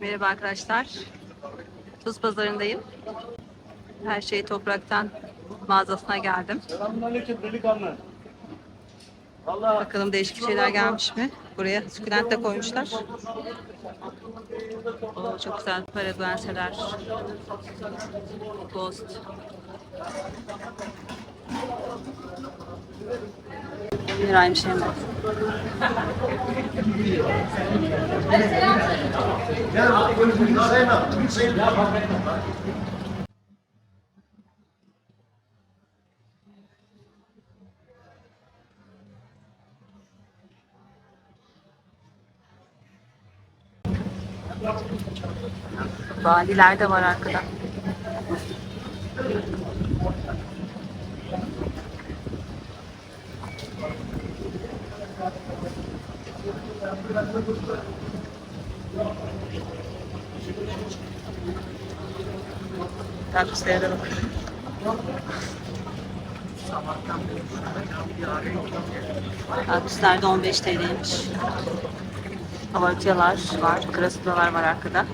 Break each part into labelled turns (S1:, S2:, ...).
S1: Merhaba arkadaşlar. Tuz pazarındayım. Her şey topraktan mağazasına geldim.
S2: Selamünaleyküm delikanlı. Allah
S1: Bakalım değişik şeyler gelmiş mi? Buraya sukulent de koymuşlar. Oo, çok güzel paraguenseler. Ghost. Liraymış hem de. Valiler de var arkada. De bakın. Kaktüsler de 15 TL'ymiş. Havartiyalar var, krasulalar var arkada.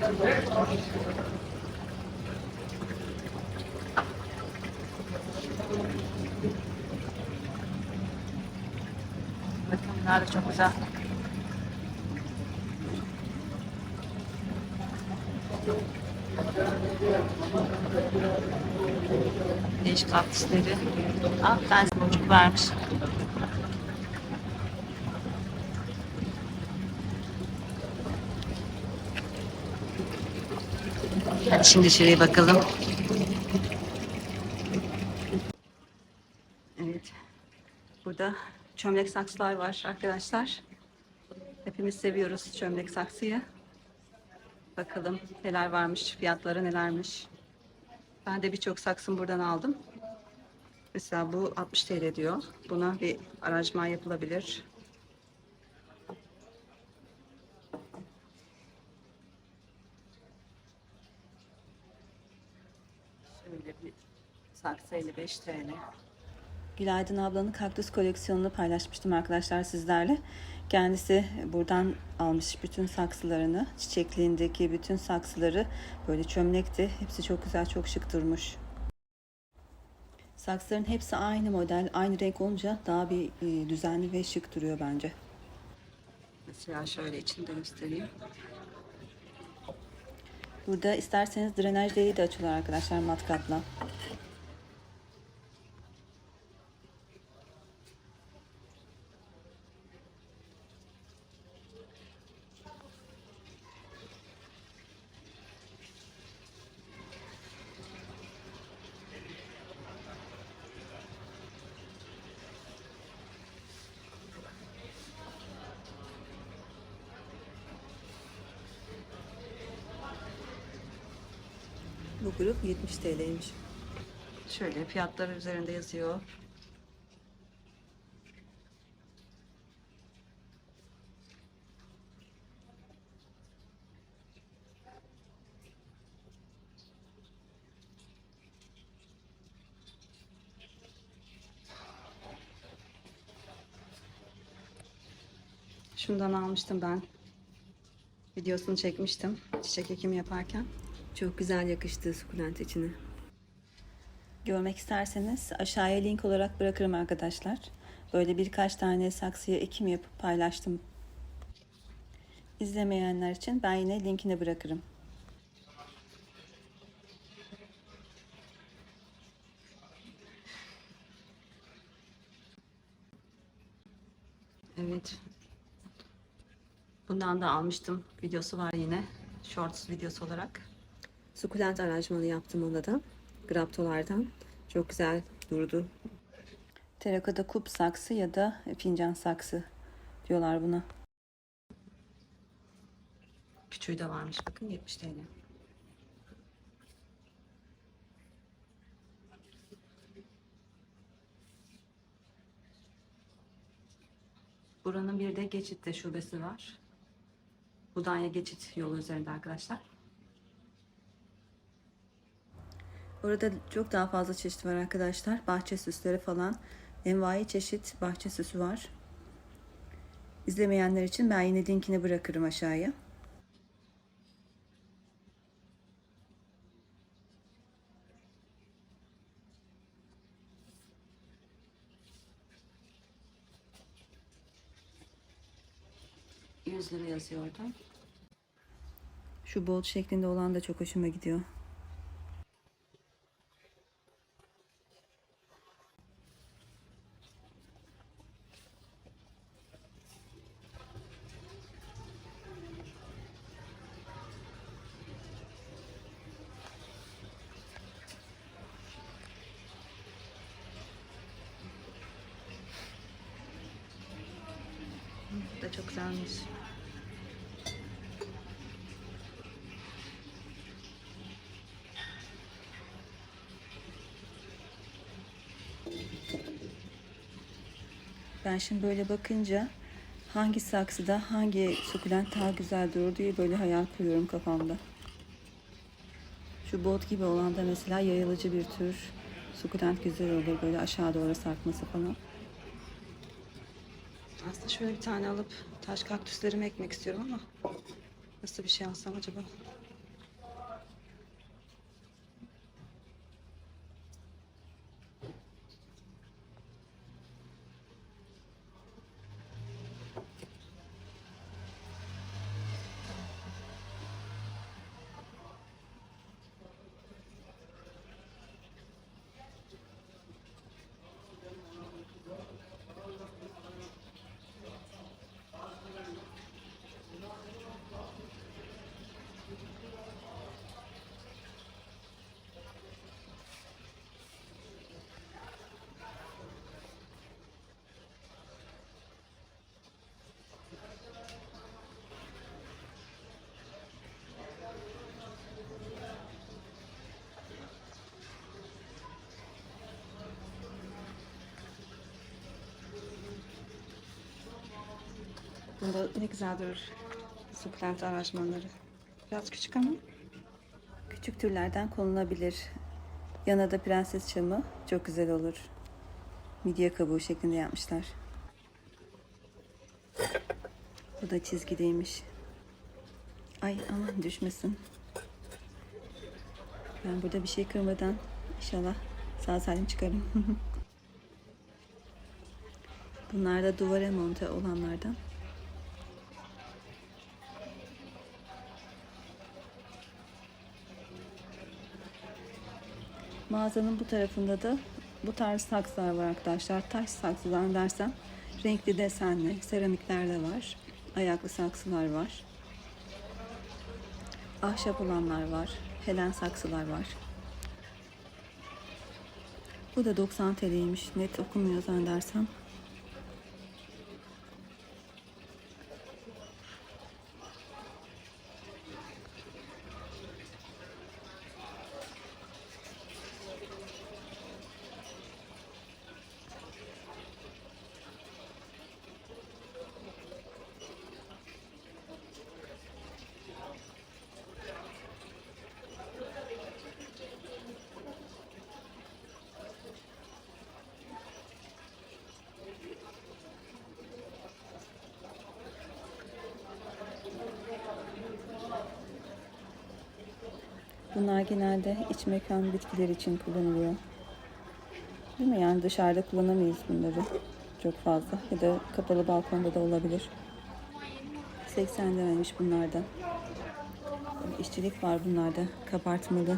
S1: Bakın bunlar da çok güzel. Değişik kaktüsleri. Ah, bir tanesi boncuk vermiş. Hadi şimdi şuraya bakalım. Evet. Burada çömlek saksılar var arkadaşlar. Hepimiz seviyoruz çömlek saksıyı. Bakalım neler varmış, fiyatları nelermiş. Ben de birçok saksım buradan aldım. Mesela bu 60 TL diyor. Buna bir aranjman yapılabilir. Şöyle bir saksı 55 TL. Gülaydın ablanın kaktüs koleksiyonunu paylaşmıştım arkadaşlar sizlerle. Kendisi buradan almış bütün saksılarını, çiçekliğindeki bütün saksıları böyle çömlekti. Hepsi çok güzel, çok şık durmuş. Saksıların hepsi aynı model, aynı renk olunca daha bir e, düzenli ve şık duruyor bence. Mesela şöyle içinde göstereyim. Burada isterseniz drenaj deliği de açıyorlar arkadaşlar matkapla. Bu grup 70 TL'ymiş. Şöyle fiyatları üzerinde yazıyor. Şundan almıştım ben. Videosunu çekmiştim çiçek ekimi yaparken. Çok güzel yakıştı sukulent içine. Görmek isterseniz aşağıya link olarak bırakırım arkadaşlar. Böyle birkaç tane saksıya ekim yapıp paylaştım. İzlemeyenler için ben yine linkini bırakırım. Evet. Bundan da almıştım. Videosu var yine. Shorts videosu olarak. Sukulent aranjmanı yaptım ona da. Graptolardan. Çok güzel durdu. Terakota kup saksı ya da fincan saksı diyorlar buna. Küçüğü de varmış bakın 70 TL. Buranın bir de Geçit'te şubesi var. Budanya Geçit yolu üzerinde arkadaşlar. Orada çok daha fazla çeşit var arkadaşlar. Bahçe süsleri falan. Envai çeşit bahçe süsü var. İzlemeyenler için ben yine linkini bırakırım aşağıya. lira yazıyordu. Şu bolt şeklinde olan da çok hoşuma gidiyor. Da çok güzelmiş. Ben şimdi böyle bakınca hangi saksıda hangi sukulent daha güzel durur diye böyle hayal kuruyorum kafamda. Şu bot gibi olan da mesela yayılıcı bir tür sukulent güzel olur böyle aşağı doğru sarkması falan. Aslında şöyle bir tane alıp taş kaktüslerimi ekmek istiyorum ama nasıl bir şey alsam acaba? Bunda ne güzel durur. Sukulent aranjmanları. Biraz küçük ama. Küçük türlerden konulabilir. Yana da prenses çamı çok güzel olur. Midye kabuğu şeklinde yapmışlar. Bu da çizgideymiş. Ay aman düşmesin. Ben burada bir şey kırmadan inşallah sağ salim çıkarım. Bunlar da duvara monte olanlardan. Mağazanın bu tarafında da bu tarz saksılar var arkadaşlar. Taş saksılar dersem renkli desenli seramikler de var. Ayaklı saksılar var. Ahşap olanlar var. Helen saksılar var. Bu da 90 TL'ymiş. Net okumuyor zannedersem. Bunlar genelde iç mekan bitkileri için kullanılıyor. Değil mi? Yani dışarıda kullanamayız bunları çok fazla. Ya da kapalı balkonda da olabilir. 80 liraymış bunlardan. Böyle işçilik var bunlarda. Kabartmalı.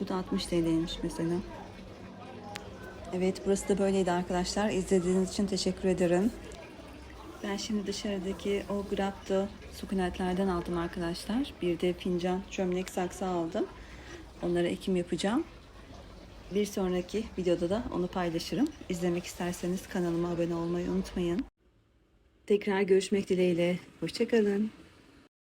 S1: Bu da 60 TL'ymiş mesela. Evet burası da böyleydi arkadaşlar. İzlediğiniz için teşekkür ederim. Ben şimdi dışarıdaki o Grapto sukunetlerden aldım arkadaşlar. Bir de fincan, çömlek saksı aldım. Onlara ekim yapacağım. Bir sonraki videoda da onu paylaşırım. İzlemek isterseniz kanalıma abone olmayı unutmayın. Tekrar görüşmek dileğiyle. Hoşçakalın.